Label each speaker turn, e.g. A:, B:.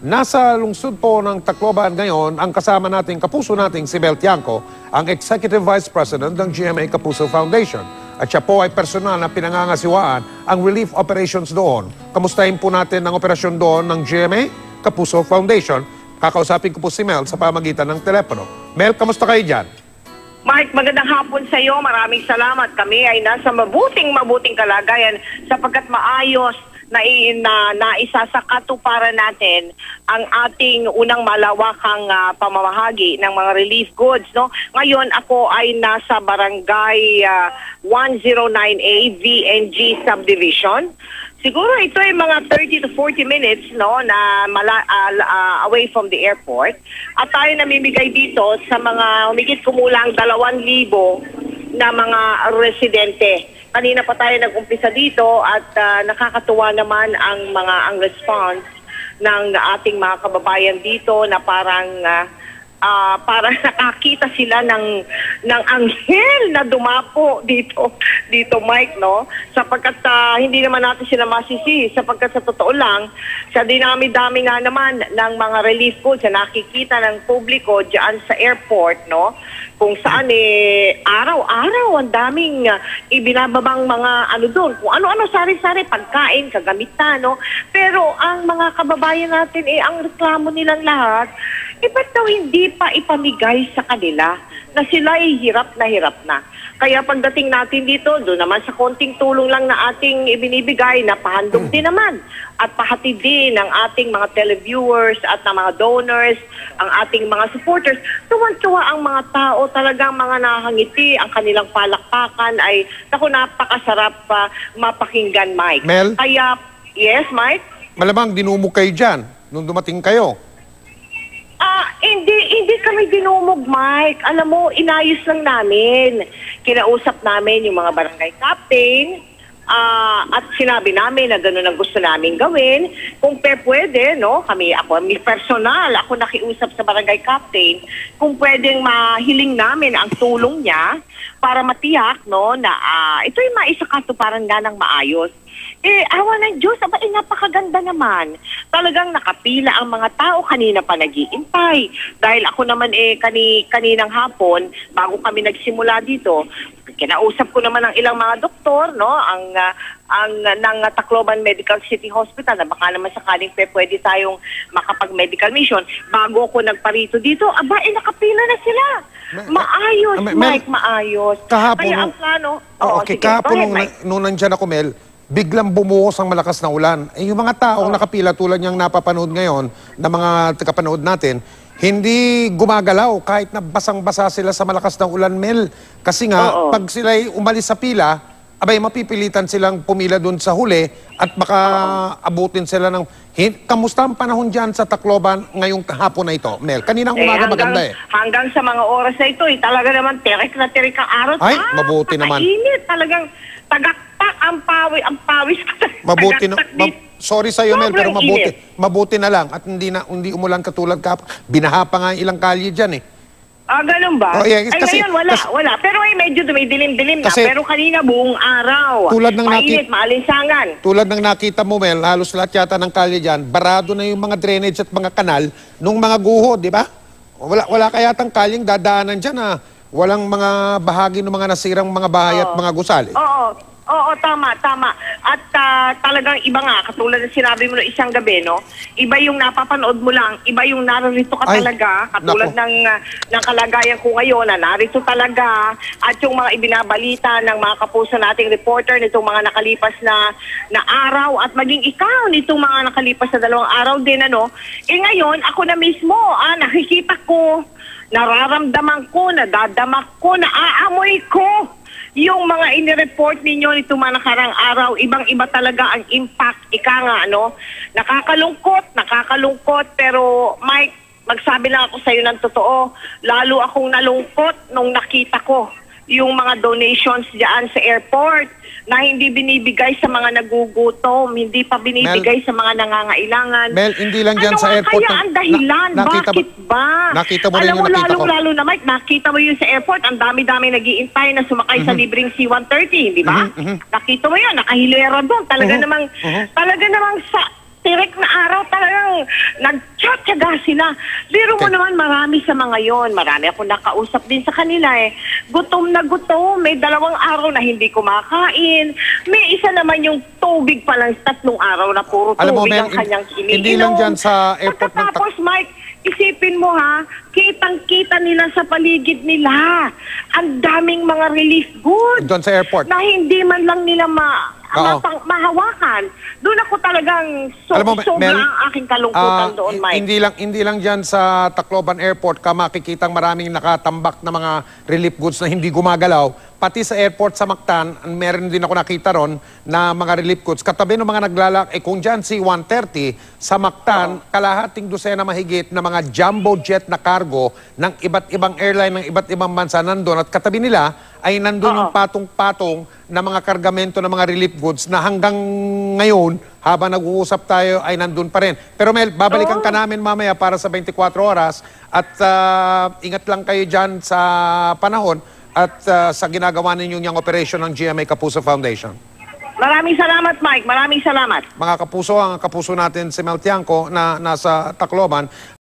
A: Nasa lungsod po ng Tacloban ngayon ang kasama nating kapuso nating si Bel Tiangco, ang Executive Vice President ng GMA Kapuso Foundation. At siya po ay personal na pinangangasiwaan ang relief operations doon. Kamustahin po natin ang operasyon doon ng GMA Kapuso Foundation. Kakausapin ko po si Mel sa pamagitan ng telepono. Mel, kamusta kayo dyan?
B: Mike, magandang hapon sa iyo. Maraming salamat. Kami ay nasa mabuting mabuting kalagayan sapagkat maayos na, na naisa sa katuparan natin ang ating unang malawakang ah, pamamahagi ng mga relief goods. No? Ngayon ako ay nasa barangay ah, 109A VNG Subdivision. Siguro ito ay mga 30 to 40 minutes no na mala, ah, ah, away from the airport. At tayo namimigay dito sa mga humigit kumulang 2,000 na mga residente. Kanina pa tayo nag-umpisa dito at ah, nakakatuwa naman ang mga ang response ng ating mga kababayan dito na parang ah, ah, parang nakakita sila ng ng anghel na dumapo dito dito Mike no? Sapagkat ah, hindi naman natin sila masisi. Sapagkat sa totoo lang sa dinami-dami nga naman ng mga relief goods na nakikita ng publiko diyan sa airport no? Kung saan eh araw-araw ang daming ah, ibinababang mga ano doon. Kung ano-ano sari-sari pagkain kagamitan no? Pero ang mga kababayan natin eh ang reklamo nilang lahat eh ba't daw hindi pa ipamigay sa kanila na sila ay hirap na hirap na. Kaya pagdating natin dito, doon naman sa konting tulong lang na ating ibinibigay, napahandog din naman. At pahatid din ng ating mga televiewers at ng mga donors, ang ating mga supporters. Tuwan-tuwa ang mga tao, talagang mga nahangiti, ang kanilang palakpakan ay, naku, napakasarap pa mapakinggan, Mike.
A: Mel?
B: Kaya, yes, Mike?
A: Malamang dinumog kayo dyan nung dumating kayo.
B: Hindi hindi kami dinumog, Mike. Alam mo, inayos lang namin. Kinausap namin yung mga barangay captain. ah, at sinabi namin na gano'n ang gusto namin gawin. Kung pe pwede, no, kami, ako, mi personal, ako nakiusap sa barangay captain, kung pwedeng mahiling namin ang tulong niya para matiyak, no, na ah, ito'y maisakatuparan nga ng maayos. Eh, awa ng Diyos, aba, eh, napakaganda naman. Talagang nakapila ang mga tao kanina pa nagiintay. Dahil ako naman eh, kani, kaninang hapon, bago kami nagsimula dito, kinausap ko naman ang ilang mga doktor, no, ang ah, ang ah, ng ah, Tacloban Medical City Hospital na baka naman sakaling pe pwede tayong makapag-medical mission. Bago ako nagparito dito, aba, eh, nakapila na sila.
A: Ma-
B: Maayos,
A: Mel,
B: Mike, maayos.
A: kahapon
B: Kaya ang plano,
A: Oh, okay,
B: sige.
A: kahapon nung, nung nandyan ako, Mel, biglang bumuhos ang malakas na ulan. Eh, yung mga taong
B: Oh.
A: nakapila tulad niyang napapanood ngayon, na mga tagapanood natin, hindi gumagalaw kahit na basang-basa sila sa malakas na ulan, Mel. Kasi nga,
B: Oo.
A: pag sila umalis sa pila, abay mapipilitan silang pumila doon sa huli at baka abutin sila ng... Hin- Kamusta ang panahon dyan sa Tacloban ngayong hapon na ito, Mel? Kaninang
B: Eh,
A: umaga
B: hanggang,
A: maganda eh.
B: Hanggang sa mga oras na ito, eh, talaga naman terik na terik ang araw.
A: Ay,
B: Ah,
A: mabuti naman.
B: Init, talagang tagaktak ang pawis, ang pawis.
A: Mabuti na, ma- sorry sa iyo Mel, pero mabuti.
B: init.
A: Mabuti na lang at hindi na hindi umulan katulad ka. Binaha pa nga ang ilang kalye diyan eh.
B: Ah, ganun ba?
A: Oh, yeah,
B: Ay,
A: kasi-
B: ngayon, wala,
A: kasi-
B: wala. Pero ay medyo dumidilim-dilim na.
A: Kasi-
B: Pero kanina buong araw.
A: Tulad ng
B: Mainit,
A: nakit-
B: maalinsangan.
A: Tulad ng nakita mo Mel, halos lahat yata ng kalye diyan, barado na yung mga drainage at mga kanal nung mga guho, di ba? Wala wala kaya tang kalyeng dadaanan diyan na walang mga bahagi ng mga nasirang mga bahay at
B: Oo.
A: mga gusali.
B: Oo. Oo, tama, tama. At ah, talagang iba nga, katulad ng sinabi mo no isang gabi, no? Iba yung napapanood mo lang, iba yung narito ka
A: Ay,
B: talaga, katulad
A: nako.
B: ng, ah, ng kalagayan ko ngayon na narito talaga, at yung mga ibinabalita ng mga kapuso nating reporter nitong mga nakalipas na, na araw, at maging ikaw nitong mga nakalipas na dalawang araw din, ano? Eh ngayon, ako na mismo, ah, nakikita ko, nararamdaman ko, nadadamak ko, naaamoy ko yung mga inireport ninyo nito mga nakarang araw, ibang-iba talaga ang impact. Ika nga, ano? Nakakalungkot, nakakalungkot. Pero, Mike, magsabi lang ako sa iyo ng totoo. Lalo akong nalungkot nung nakita ko yung mga donations diyan sa airport na hindi binibigay sa mga nagugutom, hindi pa binibigay sa mga nangangailangan.
A: Mel, hindi lang dyan
B: ano
A: sa airport
B: Kaya ang dahilan,
A: na- nakita
B: bakit ba?
A: nakita mo rin
B: Alam
A: yung
B: mo,
A: nakita ko.
B: lalong-lalo na, Mike, nakita mo yun sa airport, ang dami-dami nagiintay na sumakay
A: Mhm.
B: sa libreng C-130, di ba? Nakita mo yun, nakahilera doon. Talaga
A: Mhm.
B: namang,
A: Mhm.
B: talaga namang sa direct na araw talagang nagtsatsaga sila. Biro mo naman marami sa mga yon. Marami ako nakausap din sa kanila eh. Gutom na gutom. May dalawang araw na hindi kumakain. May isa naman yung tubig pa lang tatlong araw na puro
A: Alam mo,
B: tubig
A: Mel,
B: ang kanyang
A: hindi
B: iniinom.
A: lang dyan sa airport ng
B: Pagkatapos, Mike, isipin mo ha, kitang-kita nila sa paligid nila. Ang daming mga relief goods
A: Doon sa airport.
B: na hindi man lang nila ma
A: Oo.
B: mapang- mahawakan. Doon ako talagang so,
A: Alam mo,
B: sobra
A: Mel,
B: ang aking kalungkutan
A: ah,
B: doon, Mike.
A: Hindi lang hindi lang diyan sa Tacloban Airport ka makikitang maraming nakatambak na mga relief goods na hindi gumagalaw. Pati sa airport sa Mactan, meron din ako nakita ron na mga relief goods. Katabi ng mga naglalak, eh kung dyan si 130, sa Mactan, kalahating dosena mahigit na mga jumbo jet na cargo ng iba't ibang airline ng iba't ibang bansa nandun. At katabi nila ay nandun
B: Oo.
A: yung patong-patong na mga kargamento ng mga relief goods na hanggang ngayon, habang nag-uusap tayo, ay nandun pa rin. Pero Mel, babalikan ka namin mamaya para sa 24 oras at ah, ingat lang kayo dyan sa panahon at ah, sa ginagawa ninyong yung operation ng GMA Kapuso Foundation.
B: Maraming salamat, Mike. Maraming salamat.
A: Mga kapuso, ang kapuso natin si Mel Tiangco na nasa Tacloban,